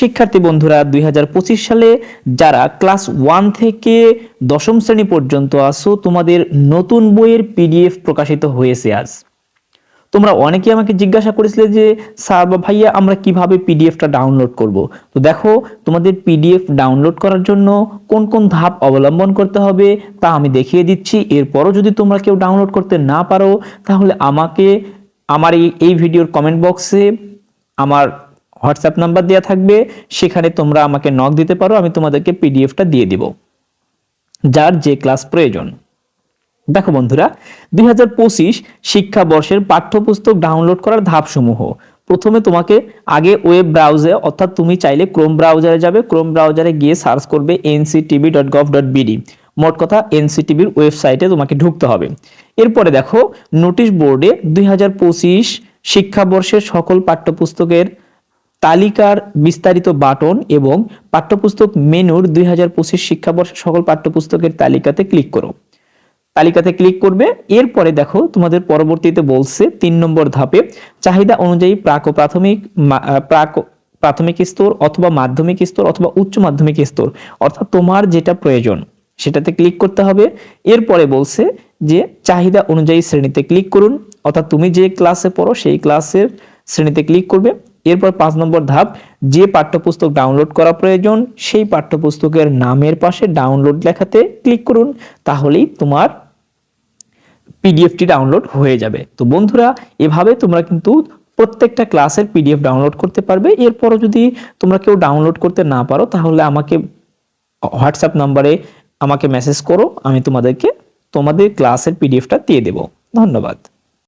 শিক্ষার্থী বন্ধুরা, দুই হাজার পঁচিশ সালে যারা ক্লাস ওয়ান থেকে দশম শ্রেণি পর্যন্ত আসো তোমাদের নতুন বইয়ের পিডিএফ প্রকাশিত হয়েছে আজ। তোমরা অনেকে আমাকে জিজ্ঞাসা করেছিলে যে, স্যার বা ভাইয়া, আমরা কীভাবে পিডিএফটা ডাউনলোড করব? তো দেখো, তোমাদের পিডিএফ ডাউনলোড করার জন্য কোন কোন ধাপ অবলম্বন করতে হবে তা আমি দেখিয়ে দিচ্ছি। এরপরও যদি তোমরা কেউ ডাউনলোড করতে না পারো, তাহলে আমাকে, আমার এই এই ভিডিওর কমেন্ট বক্সে আমার হোয়াটসঅ্যাপ নাম্বার দেওয়া থাকবে, সেখানে তোমরা আমাকে নক দিতে পারো, আমি তোমাদেরকে পিডিএফটা দিয়ে দিব, যার যে ক্লাস প্রয়োজন। দেখো বন্ধুরা, দুই হাজার পঁচিশ শিক্ষাবর্ষের পাঠ্যপুস্তক ডাউনলোড করার ধাপসমূহ। প্রথমে তোমাকে আগে ওয়েব ব্রাউজারে অর্থাৎ তুমি চাইলে ক্রোম ব্রাউজারে যাবে ক্রোম ব্রাউজারে গিয়ে সার্চ করবে NCTV dot gov dot BD মোট কথা এনসিটিভির ওয়েবসাইটে তোমাকে ঢুকতে হবে। এরপরে দেখো নোটিশ বোর্ডে দুই হাজার পঁচিশ শিক্ষাবর্ষের সকল পাঠ্যপুস্তকের তালিকার বিস্তারিত বাটন এবং পাঠ্যপুস্তক মেনুর দুই শিক্ষাবর্ষের সকল পাঠ্যপুস্তকের তালিকাতে ক্লিক করো। তালিকাতে ক্লিক করবে, এরপরে দেখো তোমাদের পরবর্তীতে বলছে তিন নম্বর ধাপে চাহিদা অনুযায়ী প্রাক প্রাথমিক প্রাক প্রাথমিক স্তর অথবা মাধ্যমিক স্তর অথবা উচ্চ মাধ্যমিক স্তর, অর্থাৎ তোমার যেটা প্রয়োজন সেটাতে ক্লিক করতে হবে। এরপরে বলছে যে চাহিদা অনুযায়ী শ্রেণীতে ক্লিক করুন, অর্থাৎ তুমি যে ক্লাসে পড়ো সেই ক্লাসের শ্রেণীতে ক্লিক করবে। এরপর পাঁচ নম্বর ধাপ, যে পাঠ্যপুস্তক ডাউনলোড করা প্রয়োজন, সেই পাঠ্যপুস্তকের নামের পাশে ডাউনলোড লেখাতে ক্লিক করুন, তাহলেই তোমার পিডিএফটি ডাউনলোড হয়ে যাবে। তো বন্ধুরা, এভাবে তোমরা কিন্তু প্রত্যেকটা ক্লাসের পিডিএফ ডাউনলোড করতে পারবে। এরপরও যদি তোমরা কেউ ডাউনলোড করতে না পারো, তাহলে আমাকে হোয়াটসঅ্যাপ নাম্বারে আমাকে মেসেজ করো, আমি তোমাদেরকে তোমাদের ক্লাসের পিডিএফটা দিয়ে দেবো। ধন্যবাদ।